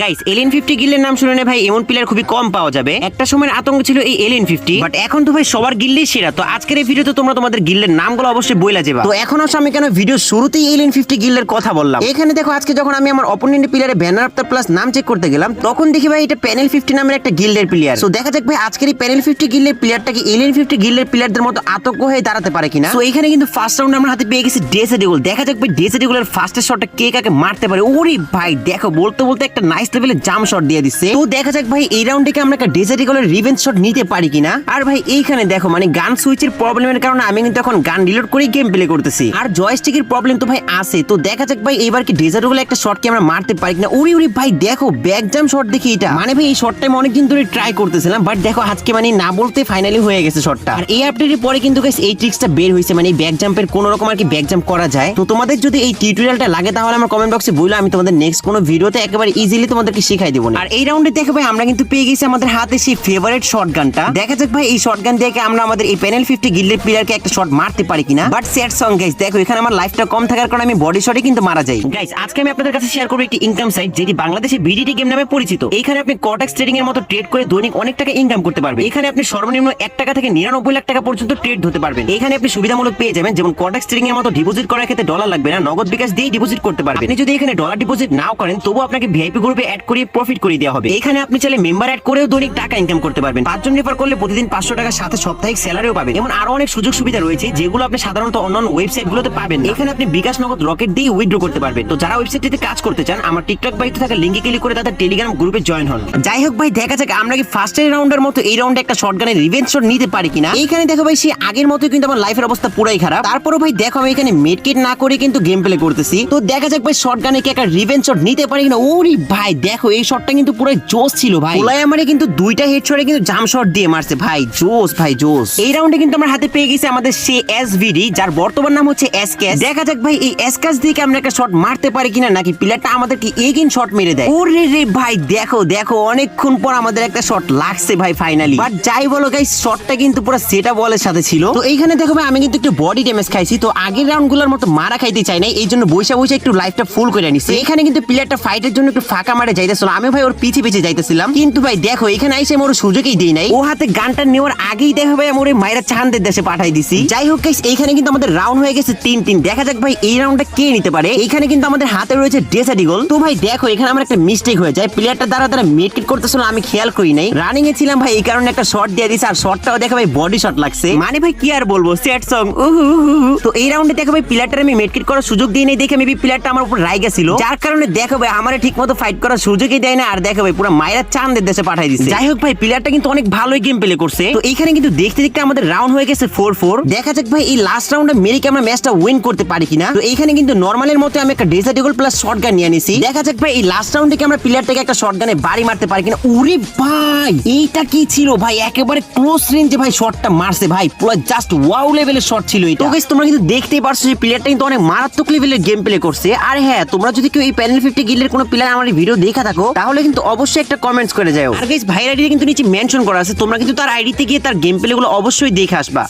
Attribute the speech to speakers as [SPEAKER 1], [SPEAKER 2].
[SPEAKER 1] Guys alien fifty গিল্ডের নাম শুনে ভাই, এমন প্লেয়ার খুবই কম পাওয়া যাবে। একটা সময়ের আতঙ্ক ছিল এই এলিয়েন ফিফটি বাট এখন তো ভাই সবার গিল্ডেই সেরা। তো আজকের এই ভিডিওতে তোমরা তোমাদের গিল্ডের নামগুলো অবশ্যই বইলা যাবা। তো এখন আসলে আমি কেন ভিডিও শুরুতেই এলিয়েন ফিফটি গিল্ডের কথা বললাম। এখানে দেখো, আজকে যখন আমি আমার অপোনেন্ট প্লেয়ারে ব্যানার অফ দ্য প্লাস নাম চেক করতে গেলাম, তখন দেখি ভাই এটা প্যানেল ফিফটি নামের একটা গিল্ডের প্লেয়ার তো দেখা যাক ভাই, আজকের এই প্যানেল ফিফটি গিল্ডের প্লেয়ারটা কি এলিয়েন ফিফটি গিল্ডের প্লেয়ারদের মতো আতঙ্ক হয়ে দাঁড়াতে পারে কিনা? তো এখানে কিন্তু ফার্স্ট রাউন্ড আমার হাতে পেয়ে গেছি ডেসে দেখা যাক ভাই ডেসে ফার্স্টের শটটা কে কাকে মারতে পারে। ওরে ভাই, দেখো, বলতে বলতে একটা নাইস লেভেলের জাম শট দিয়ে দিচ্ছে। তো দেখা যাক ভাই, এই রাউন্ডে কি আমরা একটা ডেসে ডিগলের রিভেঞ্জ শট নিতে পারি কিনা? আর ভাই, এইখানে দেখো মানে গান সুইচের প্রবলেমের কারণে আমি কিন্তু এখন গান রিলোড করেই গেম প্লে করতেছি। আর জয়স্টিকের প্রবলেম তো ভাই আছে। তো দেখা যাক ভাই এবার কি ডেজার ডিগল একটা শট কি আমরা মারতে পারি কিনা? উড়ি উড়ি ভাই, দেখো ব্যাক জাম শট দেখি এটা। মানে ভাই, এই শটটা আমি অনেকদিন ধরে ট্রাই করতেছিলাম বাট দেখো, আজকে মানে না বলতে ফাইনালি হয়ে গেছে শটটা আর এই আপডেটের পরে কিন্তু এই ট্রিক্সটা বের হয়েছে মানে ব্যাক জাম্পের কোন রকম আর কি ব্যাক জাম্প করা যায়। তো তোমাদের যদি এই টিউটোরিয়ালটা লাগে, তাহলে আমার কমেন্ট বক্সে বলল আমি তোমাদের নেক্সট কোনো ভিডিওতে একেবারে ইজিলি তোমাদেরকে শিখাই দেবো আর এই রাউন্ডে দেখো ভাই, আমরা কিন্তু পেয়ে গেছি আমাদের হাতে সেই ফেভারিট শর্ট গানটা দেখা যাক ভাই, এই শর্ট গান দিয়ে আমরা আমাদের এই প্যানেল ফিফটি গিল্ডের প্লেয়ারকে একটা শট মারতে পারি কিনা। বাট স্যাড সং গাইস দেখো, এখানে আমার লাইফটা কম থাকার কারণে আমি বডি শটে কিন্তু মারা যাই। গাইস আজকে আমি আপনাদের কাছে শেয়ার করব একটি ইনকাম সাইট যেটি বাংলাদেশে বিডিটি গেম নামে পরিচিত। এখানে আপনি কটেক্স ট্রেডিং এর মতো ট্রেড করে দৈনিক অনেক টাকা ইনকাম করতে পারবেন। এখানে আপনি সর্বনিম্ন এক টাকা থেকে নিরানব্বই লাখ টাকা পর্যন্ত ট্রেড হতে পারবেন। এখানে আপনি সুবিধামূলক পেয়ে যাবেন, যেমন কটেক্স ট্রেডিং এর মতো ডিপোজিট করার ক্ষেত্রে ডলার লাগবে না, নগদ বিকাশ দিয়ে ডিপোজিট করতে পারবেন। আপনি যদি এখানে ডলার ডিপোজিট নাও করেন তবু আপনাকে ভিআইপি গ্রুপে অ্যাড করে প্রফিট করে দেওয়া হবে। এখানে আপনি চাইলে মেম্বার অ্যাড করেও দৈনিক টাকা ইনকাম করতে পারবেন। পাঁচজন রেফার করলে প্রতিদিন পাঁচশো টাকার সাথে সাপ্তাহিক স্যালারিও পাবেন। এমন আরও অনেক সুযোগ সুবিধা রয়েছে, যেগুলো আপনি সাধারণত অন্যান্য ওয়েবসাইট গুলোতে পাবেন এখানে আপনি বিকাশ নগদ রকেট দিয়ে উইথড্র করতে পারবেন। তো যারা ওয়েবসাইটটিতে কাজ করতে চান, আমার টিকটক বাইতে থাকা লিঙ্কে ক্লিক করে তাদের টেলিগ্রাম গ্রুপে জয়েন হন। যাই হোক ভাই, দেখা যাক আমরা কি ফার্স্ট রাউন্ডের মতো এই রাউন্ডে একটা শর্টগানের রিভেঞ্জ শট নিতে পারি কিনা। এইখানে দেখো ভাই, সে আগের মতো কিন্তু আমার লাইফের অবস্থা পুরাই খারাপ। তারপরে ভাই, দেখো আমি এখানে মেডকিট না করে কিন্তু গেম প্লে করতেছি। তো দেখা যাক ভাই শর্টগানে কি একটা রিভেঞ্জ শট নিতে পারি কিনা? ওরে ভাই দেখো এই শটটা কিন্তু পুরো জোস ছিল ভাই। ওলাই আমারে কিন্তু দুইটা হেড শটে কিন্তু জাম শট দিয়ে মারছে। ভাই জোস ভাই জোস এই রাউন্ডে কিন্তু আমার হাতে পেয়ে গেছে আমাদের সে এসভিডি যার বর্তমান নাম হচ্ছে এসকেস দেখা যাক ভাই এই এসকাস দিয়ে কি আমরা একটা শট মারতে পারি কিনা নাকি প্লেয়ারটা আমাদেরকে এগিন শট মেরে দেয়? ওরে রে ভাই দেখো দেখো অনেকক্ষণ পর আমাদের একটা শট লাগছে ভাই ফাইনালি বাট যাই বলো গাইস শটটা কিন্তু পুরো সেটা বলের সাথে ছিল। তো এইখানে দেখো ভাই আমি কিন্তু একটু বডি ড্যামেজ খাইছি। তো আগের রাউন্ডগুলোর মতো মারা খাইতে চাই না এই জন্য বৈশা বৈশা একটু লাইফটা ফুল করে নিছি। এখানে কিন্তু প্লেয়ারটা ফাইটের জন্য একটু ফাঁকা মারে যাইতেছিল আমি ভাই ওর পিছে পিছে যাইতেছিলাম। কিন্তু ভাই দেখো, এখানে আইসে মোর সুযোগই দেই নাই। ও হাতে গানটা নেওয়ার আগেই দেখো ভাই আমার মায়েরা চাঁদের দেশে পাঠাই দিছি। যাই হোক এইখানে কিন্তু আমাদের রাউন্ড হয়ে গেছে তিন তিন। দেখা যাক ভাই এই রাউন্ডটা কে নিতে পারে। এখানে কিন্তু আমাদের হাতে রয়েছে ডেসাডি তো ভাই দেখো, এখানে আমার একটা মিস্টেক হয়ে যায়। প্লেয়ারটা দ্বারা দ্বারা মেডকিট করতেছিল, আমি খেয়াল করি নাই। রানিং এ ছিলাম ভাই, এই কারণে একটা শট দিয়ে দিছে। আর শটটাও দেখো ভাই বডি শট লাগছে। মানে ভাই কি আর বলব স্যাড সং তো এই রাউন্ডে দেখো ভাই প্লেয়ারটা আমি মেডকিট করার সুযোগ দিয়ে নেই দেখে মেবি প্লেয়ারটা আমার উপর রাইগা ছিল যার কারণে দেখো ভাই, আমার ঠিক মতো ফাইট করার সুযোগই দেয় না। আর দেখো ভাই পুরো মায়েরা চাঁদের দেশে পাঠাই দিচ্ছে যাই হোক ভাই প্লেয়ারটা কিন্তু অনেক ভালোই গেম প্লে করছে। তো এইখানে কিন্তু দেখতে দেখতে আমাদের রাউন্ড হয়ে গেছে ফোর ফোর দেখা যাক ভাই এই লাস্ট রাউন্ডে মেরে কি আমরা ম্যাচটা উইন করতে পারি কিনা। তো এইখানে কিন্তু নর্মালের মতো আমি একটা dessert eagle plus short gun নিয়ে নিছি দেখা যাক ভাই এই লাস্ট রাউন্ডে কি আমরা প্লেয়ারটাকে একটা শর্ট গানে বাড়ি মারতে পারি কিনা। উরে ভাই এইটা কি ছিল ভাই? একেবারে ক্লোজ রেঞ্জে ভাই শটটা মারছে ভাই। পুরো জাস্ট ওয়াও লেভেলের শট ছিল এটা। তো guys, তোমরা কিন্তু দেখতেই পারছ যে প্লেয়ারটা কিন্তু অনেক মারাত্মক লেভেলের গেম প্লে করছে। আর হ্যাঁ তোমরা যদি কেউ এই প্যানেল ফিফটি গিল্ডের কোনো প্লেয়ার আমার ভিডিও দেখা থাকো, তাহলে কিন্তু অবশ্যই একটা কমেন্টস করে যাও। আর গাইস ভাইয়ের আইডিটা কিন্তু নিচে মেনশন করা আছে, তোমরা কিন্তু তার আইডিতে গিয়ে তার গেম প্লে গুলো অবশ্যই দেখে আসবা।